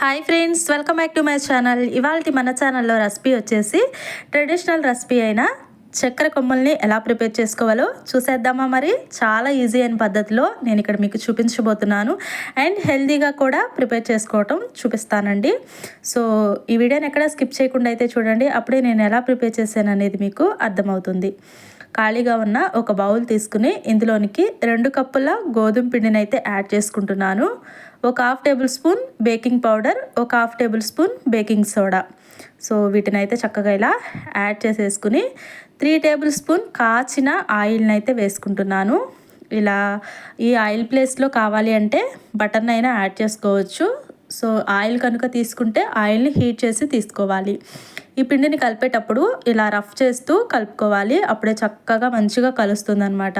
Hi friends welcome back to my channel ఇవాళ మన ఛానల్లో రెసిపీ వచ్చేసి ట్రెడిషనల్ రెసిపీ అయిన చక్కెర కొమ్మల్ని ఎలా ప్రిపేర్ చేసుకోవాలో చూసేద్దామా మరి? చాలా ఈజీ అయిన పద్ధతిలో నేను ఇక్కడ మీకు చూపించబోతున్నాను. అండ్ హెల్దీగా కూడా ప్రిపేర్ చేసుకోవటం చూపిస్తానండి. సో ఈ వీడియోని ఎక్కడ స్కిప్ చేయకుండా అయితే చూడండి. అప్పుడే నేను ఎలా ప్రిపేర్ చేశాను అనేది మీకు అర్థమవుతుంది. ఖాళీగా ఉన్న ఒక బౌల్ తీసుకుని ఇందులోనికి రెండు కప్పుల గోధుమ పిండిని అయితే యాడ్ చేసుకుంటున్నాను. ఒక half tablespoon baking powder ఒక half tablespoon baking soda. So వీటిని అయితే చక్కగా ఇలా యాడ్ చేసేసుకుని త్రీ టేబుల్ స్పూన్ కాచిన ఆయిల్ని అయితే వేసుకుంటున్నాను. ఇలా ఈ ఆయిల్ ప్లేస్లో కావాలి అంటే బటర్ని అయినా యాడ్ చేసుకోవచ్చు. సో ఆయిల్ కనుక తీసుకుంటే ఆయిల్ని హీట్ చేసి తీసుకోవాలి. ఈ పిండిని కలిపేటప్పుడు ఇలా రఫ్ చేస్తూ కలుపుకోవాలి. అప్పుడే చక్కగా మంచిగా కలుస్తుంది అనమాట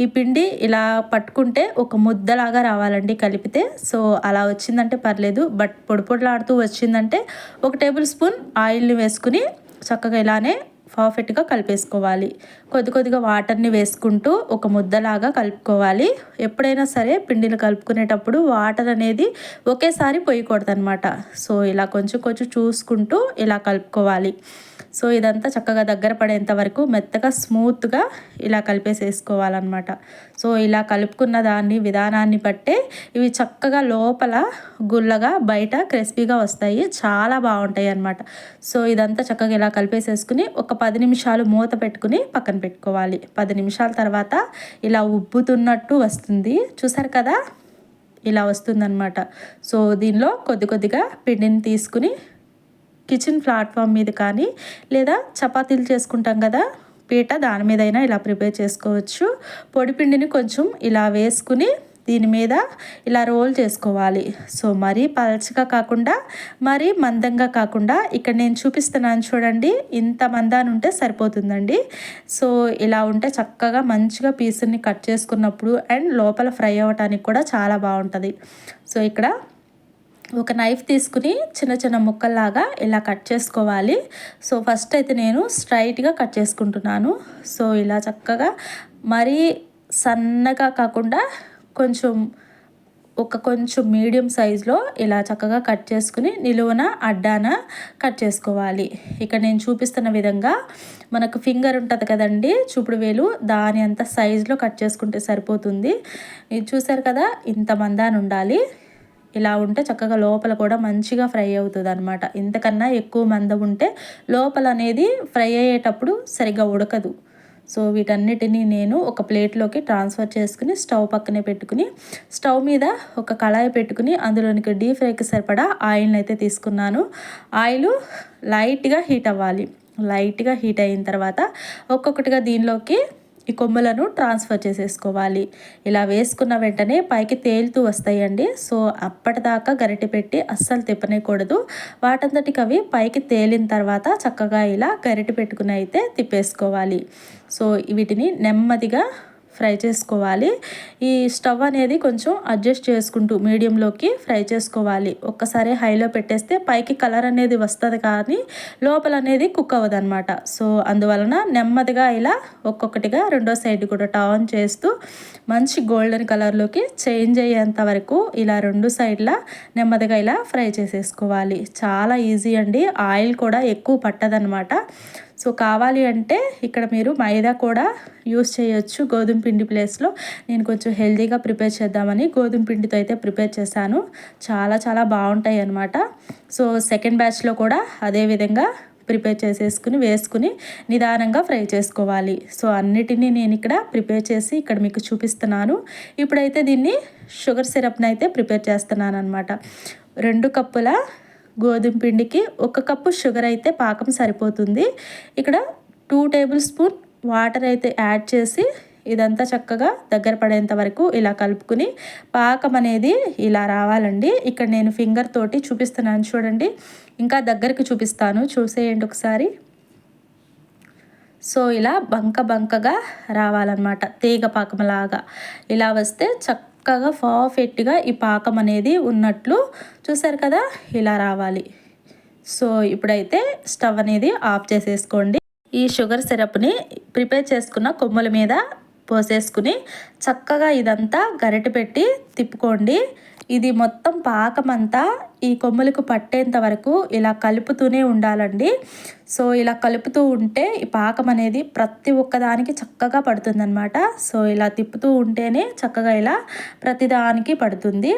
ఈ పిండి ఇలా పట్టుకుంటే ఒక ముద్దలాగా రావాలండి కలిపితే. సో అలా వచ్చిందంటే పర్లేదు. బట్ పొడి పొడిలాడుతూ వచ్చిందంటే ఒక టేబుల్ స్పూన్ ఆయిల్ని వేసుకుని చక్కగా ఇలానే పర్ఫెక్ట్గా కలిపేసుకోవాలి. కొద్ది కొద్దిగా వాటర్ని వేసుకుంటూ ఒక ముద్దలాగా కలుపుకోవాలి. ఎప్పుడైనా సరే పిండిని కలుపుకునేటప్పుడు వాటర్ అనేది ఒకేసారి పోయకూడదు సో ఇలా కొంచెం కొంచెం చూసుకుంటూ ఇలా కలుపుకోవాలి. సో ఇదంతా చక్కగా దగ్గర పడేంత వరకు మెత్తగా స్మూత్గా ఇలా కలిపేసేసుకోవాలన్నమాట. సో ఇలా కలుపుకున్న దాన్ని విధానాన్ని బట్టే ఇవి చక్కగా లోపల గుల్లగా బయట క్రిస్పీగా వస్తాయి. చాలా బాగుంటాయి అన్నమాట సో ఇదంతా చక్కగా ఇలా కలిపేసేసుకుని ఒక పది నిమిషాలు మూత పెట్టుకుని పక్కన పెట్టుకోవాలి. పది నిమిషాల తర్వాత ఇలా ఉబ్బుతున్నట్టు వస్తుంది. చూసారు కదా? ఇలా వస్తుందన్నమాట. సో దీనిలో కొద్ది కొద్దిగా పిండిని తీసుకుని కిచెన్ ప్లాట్ఫామ్ మీద కానీ లేదా చపాతీలు చేసుకుంటాం కదా పీట దాని మీద అయినా ఇలా ప్రిపేర్ చేసుకోవచ్చు. పొడిపిండిని కొంచెం ఇలా వేసుకుని దీని మీద ఇలా రోల్ చేసుకోవాలి. సో మరీ పలచగా కాకుండా మరీ మందంగా కాకుండా ఇక్కడ నేను చూపిస్తున్నాను చూడండి ఇంత మందాన్ని ఉంటే సరిపోతుందండి. సో ఇలా ఉంటే చక్కగా మంచిగా పీసుని కట్ చేసుకున్నప్పుడు అండ్ లోపల ఫ్రై అవ్వటానికి కూడా చాలా బాగుంటుంది. సో ఇక్కడ ఒక నైఫ్ తీసుకుని చిన్న చిన్న ముక్కల్లాగా ఇలా కట్ చేసుకోవాలి. సో ఫస్ట్ అయితే నేను స్ట్రైట్గా కట్ చేసుకుంటున్నాను. సో ఇలా చక్కగా మరీ సన్నగా కాకుండా కొంచెం ఒక కొంచెం మీడియం సైజులో ఇలా చక్కగా కట్ చేసుకుని నిలువున అడ్డాన కట్ చేసుకోవాలి. ఇక్కడ నేను చూపిస్తున్న విధంగా మనకు ఫింగర్ ఉంటుంది కదండి చూపుడు వేలు దాని అంత సైజులో కట్ చేసుకుంటే సరిపోతుంది. ఇది చూసారు కదా ఇంత మందాన్ని ఉండాలి. ఇలా ఉంటే చక్కగా లోపల కూడా మంచిగా ఫ్రై అవుతుంది అనమాట ఇంతకన్నా ఎక్కువ మంద ఉంటే లోపల అనేది ఫ్రై అయ్యేటప్పుడు సరిగ్గా ఉడకదు. సో వీటన్నిటినీ నేను ఒక ప్లేట్లోకి ట్రాన్స్ఫర్ చేసుకుని స్టవ్ పక్కనే పెట్టుకుని స్టవ్ మీద ఒక కళాయి పెట్టుకుని అందులోనికి డీప్ ఫ్రైకి సరిపడా ఆయిల్ని అయితే తీసుకున్నాను. ఆయిల్ లైట్గా హీట్ అవ్వాలి. లైట్గా హీట్ అయిన తర్వాత ఒక్కొక్కటిగా దీనిలోకి ఈ కొమ్ములను ట్రాన్స్ఫర్ చేసేసుకోవాలి. ఇలా వేసుకున్న వెంటనే పైకి తేలుతూ వస్తాయండి. సో అప్పటిదాకా గరిటె పెట్టి అస్సలు తిప్పనేకూడదు. వాటంతటికి అవి పైకి తేలిన తర్వాత చక్కగా ఇలా గరిటె పెట్టుకుని అయితే తిప్పేసుకోవాలి. సో వీటిని నెమ్మదిగా ఫ్రై చేసుకోవాలి. ఈ స్టవ్ అనేది కొంచెం అడ్జస్ట్ చేసుకుంటూ మీడియంలోకి ఫ్రై చేసుకోవాలి. ఒక్కసారి హైలో పెట్టేస్తే పైకి కలర్ అనేది వస్తుంది కానీ లోపల అనేది కుక్ అవ్వదు అనమాట సో అందువలన నెమ్మదిగా ఇలా ఒక్కొక్కటిగా రెండో సైడ్ కూడా టర్న్ చేస్తూ మంచి గోల్డెన్ కలర్లోకి చేంజ్ అయ్యేంత వరకు ఇలా రెండు సైడ్లా నెమ్మదిగా ఇలా ఫ్రై చేసేసుకోవాలి. చాలా ఈజీ అండి. ఆయిల్ కూడా ఎక్కువ పట్టదనమాట సో కావాలి అంటే ఇక్కడ మీరు మైదా కూడా యూస్ చేయొచ్చు. గోధుమ పిండి ప్లేస్లో నేను కొంచెం హెల్దీగా ప్రిపేర్ చేద్దామని గోధుమ పిండితో అయితే ప్రిపేర్ చేశాను. చాలా చాలా బాగుంటాయి అనమాట సో సెకండ్ బ్యాచ్లో కూడా అదే విధంగా ప్రిపేర్ చేసేసుకుని వేసుకుని నిదానంగా ఫ్రై చేసుకోవాలి. సో అన్నిటినీ నేను ఇక్కడ ప్రిపేర్ చేసి ఇక్కడ మీకు చూపిస్తున్నాను. ఇప్పుడైతే దీన్ని షుగర్ సిరప్ని అయితే ప్రిపేర్ చేస్తున్నాను అనమాట రెండు కప్పుల గోధుమ పిండికి ఒక కప్పు షుగర్ అయితే పాకం సరిపోతుంది. ఇక్కడ టూ టేబుల్ స్పూన్ వాటర్ అయితే యాడ్ చేసి ఇదంతా చక్కగా దగ్గర పడేంత వరకు ఇలా కలుపుకుని పాకం అనేది ఇలా రావాలండి. ఇక్కడ నేను ఫింగర్ తోటి చూపిస్తున్నాను చూడండి. ఇంకా దగ్గరికి చూపిస్తాను. చూసేయండి ఒకసారి. సో ఇలా బంక బంకగా రావాలన్నమాట. తీగ పాకంలాగా ఇలా వస్తే చక్క చక్కగా పర్ఫెక్ట్గా ఈ పాకం అనేది ఉన్నట్లు చూసారు కదా ఇలా రావాలి. సో ఇప్పుడైతే స్టవ్ అనేది ఆఫ్ చేసేసుకోండి. ఈ షుగర్ సిరప్ని ప్రిపేర్ చేసుకున్న కొమ్ముల మీద పోసేసుకుని చక్కగా ఇదంతా గరిటె పెట్టి తిప్పుకోండి. ఇది మొత్తం పాకమంతా ఈ కొమ్ములకు పట్టేంత వరకు ఇలా కలుపుతూనే ఉండాలండి. సో ఇలా కలుపుతూ ఉంటే ఈ పాకం అనేది ప్రతి ఒక్కదానికి చక్కగా పడుతుందన్నమాట. సో ఇలా తిప్పుతూ ఉంటేనే చక్కగా ఇలా ప్రతిదానికి పడుతుంది.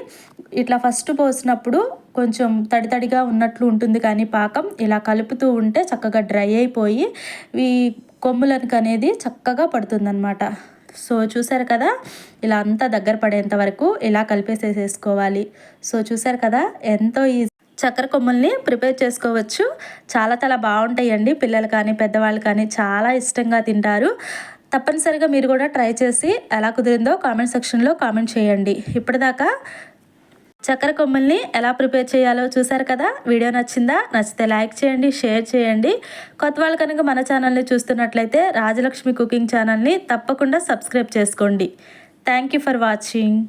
ఇట్లా ఫస్ట్ పోసినప్పుడు కొంచెం తడి తడిగా ఉన్నట్లు ఉంటుంది కానీ పాకం ఇలా కలుపుతూ ఉంటే చక్కగా డ్రై అయిపోయి ఈ కొమ్ములకు అనేది చక్కగా పడుతుందన్నమాట. సో చూసారు కదా ఇలా అంతా దగ్గర పడేంత వరకు ఇలా కలిపేసేసేసుకోవాలి. సో చూసారు కదా ఎంతో ఈజీ చక్కెర కొమ్ముల్ని ప్రిపేర్ చేసుకోవచ్చు. చాలా చాలా బాగుంటాయండి. పిల్లలు కానీ పెద్దవాళ్ళు కానీ చాలా ఇష్టంగా తింటారు. తప్పనిసరిగా మీరు కూడా ట్రై చేసి ఎలా కుదిరిందో కామెంట్ సెక్షన్లో కామెంట్ చేయండి. ఇప్పటిదాకా చక్కెర కొమ్మల్ని ఎలా ప్రిపేర్ చేయాలో చూసారు కదా? వీడియో నచ్చిందా? నచ్చితే లైక్ చేయండి షేర్ చేయండి. కొత్త వాళ్ళు కనుక మన ఛానల్ని చూస్తున్నట్లయితే రాజలక్ష్మి కుకింగ్ ఛానల్ని తప్పకుండా సబ్స్క్రైబ్ చేసుకోండి. థ్యాంక్ యూ ఫర్ వాచింగ్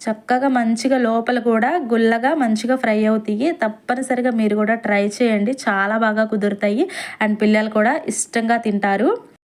చక్కగా మంచిగా లోపల కూడా గుల్లగా మంచిగా ఫ్రై అవుతాయి. తప్పనిసరిగా మీరు కూడా ట్రై చేయండి. చాలా బాగా కుదురుతాయి. అండ్ పిల్లలు కూడా ఇష్టంగా తింటారు.